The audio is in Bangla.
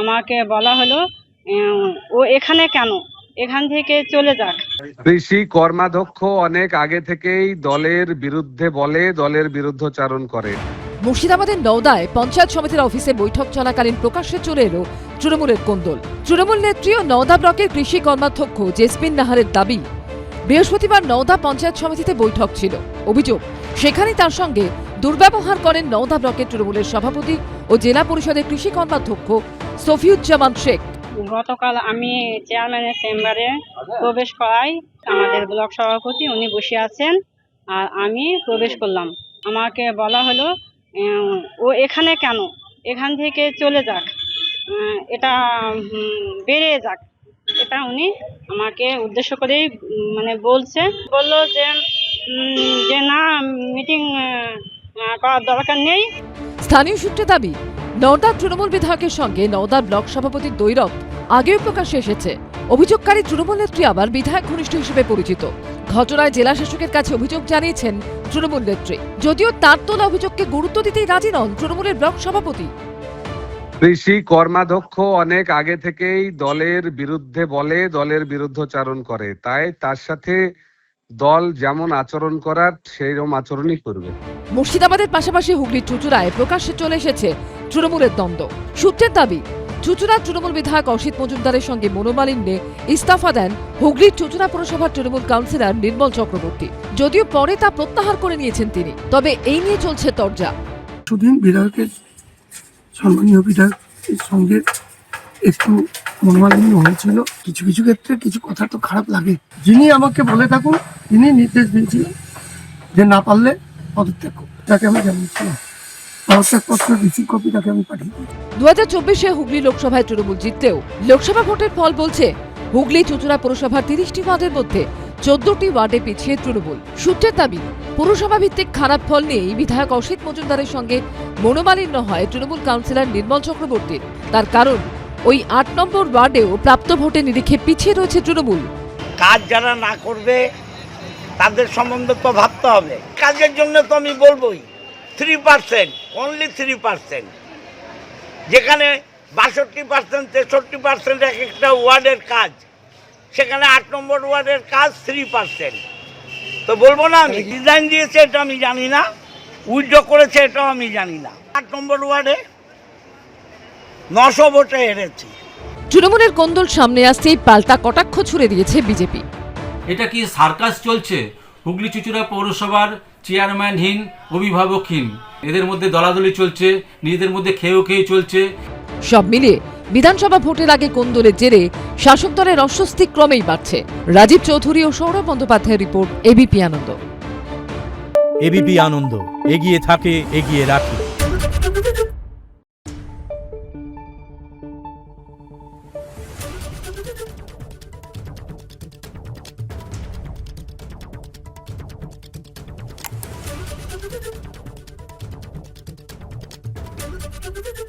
আমাকে বলা হলো ও এখানে কেন? এখান থেকে চলে যাক। কৃষি কর্মাধ্যক্ষ অনেক আগে থেকেই দলের বিরুদ্ধে বলে দলের বিরুদ্ধচারণ করে। মুর্শিদাবাদের নওদায় পঞ্চায়েত সমিতির অফিসে বৈঠক চলাকালীন প্রকাশ্যে চলে এলো তৃণমূলের কোন্দল। তৃণমূল নেত্রী ও নওদা ব্লকের কৃষি কর্মাধ্যক্ষ জেসমিন নাহারের দাবি বৃহস্পতিবার নওদা পঞ্চায়েত সমিতিতে বৈঠক ছিল। অভিযোগ সেখানে তার সঙ্গে দুর্ব্যবহার করেন নওদা ব্লকের তৃণমূলের সভাপতি ও জেলা পরিষদের কৃষি কর্মাধ্যক্ষ সফিউজ্জামান শেখ। গতকাল আমি চেয়ারম্যানের চেম্বারে প্রবেশ করাই আমাদের ব্লক সভাপতি উনি বসে আছেন আর আমি প্রবেশ করলাম। আমাকে বলা হলো ও এখানে কেন? এখান থেকে চলে যাক। এটা বেড়ে যাক। এটা উনি আমাকে উদ্দেশ্য করেই মানে বলছে। বলল যে যে না মিটিং করার দরকার নেই। স্থানীয় সূত্রে দাবি নওদা তৃণমূল বিধায়কের সঙ্গে নওদা ব্লক সভাপতির দৈরব আগেও প্রকাশ্যে এসেছে। অভিযোগকারী তৃণমূল নেত্রী আবার বিধায়ক ঘনিষ্ঠ হিসেবে পরিচিত। ঘটনায় জেলা শাসকের কাছে অভিযোগ জানিয়েছেন তৃণমূল নেত্রী। যদিও তার তোলা অভিযোগকে গুরুত্ব দিতেই রাজি নন তৃণমূলের ব্লক সভাপতি। কৃষি কর্মাধ্যক্ষ অনেক আগে থেকেই দলের বিরুদ্ধে বলে দলের বিরুদ্ধচারণ করে। তাই তার সাথে দল যেমন আচরণ করার সেইরকম আচরণই করবে। মুর্শিদাবাদের পাশাপাশি হুগলির চুচুড়ায় প্রকাশ্যে চলে এসেছে তৃণমূলের দ্বন্দ্ব। সূত্রের দাবি, চুচুড়া তৃণমূল বিধায়ক অসিত মজুমদারের সঙ্গে মনোমালিন্যে ইস্তফা দেন হুগলির চুচুড়া পুরসভার তৃণমূল কাউন্সিলর নির্মল চক্রবর্তী। যদিও পরে তা প্রত্যাহার করে নিয়েছেন তিনি, তবে এই নিয়ে চলছে তরজা। সুদিন বিধায়কের, সম্মানীয় বিধায়কের সঙ্গে একটু মনোমালিন্য হয়েছিল। কিছু কিছু ক্ষেত্রে কিছু কথা তো খারাপ লাগে। যিনি আমাকে বলে থাকুন, তিনি নির্দেশ দিয়েছিলেন যে না পারলে পদত্যাগ। তাকে আমি জানিয়েছিলাম। পদত্যাগপত্র রিসিভ কপি তাকে আমি পাঠিয়ে দু হাজার চব্বিশে হুগলি লোকসভায় তৃণমূল জিততেও লোকসভা ভোটের ফল বলছে হুগলি চুচুড়া পুরসভার তিরিশটি ওয়ার্ডের মধ্যে চোদ্দটি ওয়ার্ডে পিছিয়ে তৃণমূল। সূত্রের দাবি পুরসভা ভিত্তিক খারাপ ফল নিয়েই বিধায়ক অসিত মজুমদারের সঙ্গে মনোমালিন্য হয় তৃণমূল কাউন্সিলর নির্মল চক্রবর্তীর তার কারণ ওই আট নম্বর ওয়ার্ডেও প্রাপ্ত ভোটে নিরিখে পিছিয়ে রয়েছে তৃণমূল। কাজ যারা না করবে তাদের সম্বন্ধে তো ভাবতে হবে। কাজের জন্য তো আমি বলবোই। Three percent only three percent যেখানে বাষট্টি পার্সেন্ট তেষট্টি পার্সেন্ট এক একটা ওয়ার্ডের কাজ সেখানে আট নম্বর ওয়ার্ডের কাজ থ্রি পার্সেন্ট তো বলব না আমি ডিজাইন দিয়েছে এটা আমি জানি না উইথড্র করেছে এটাও আমি জানি না। আট নম্বর ওয়ার্ডে নশো ভোটে হেরেছি। তৃণমূলের কোন্দল সামনে আসতেই পাল্টা কটাক্ষ ছুড়ে দিয়েছে বিজেপি। এটা কি সার্কাস চলছে? হুগলি চুচুড়া পৌরসভার চেয়ারম্যানহীন অভিভাবকহীন। এদের মধ্যে দলাদলি চলছে নিজেদের মধ্যে খেয়েও খেয়ে চলছে। সব মিলিয়ে বিধানসভা ভোটের আগে কোন্দলের জেরে শাসক দলের অস্বস্তি ক্রমেই বাড়ছে। রাজীব চৌধুরী ও সৌরভ বন্দ্যোপাধ্যায়ের report ABP Ananda. ABP Ananda এগিয়ে থাকে এগিয়ে রাখে। Thank you.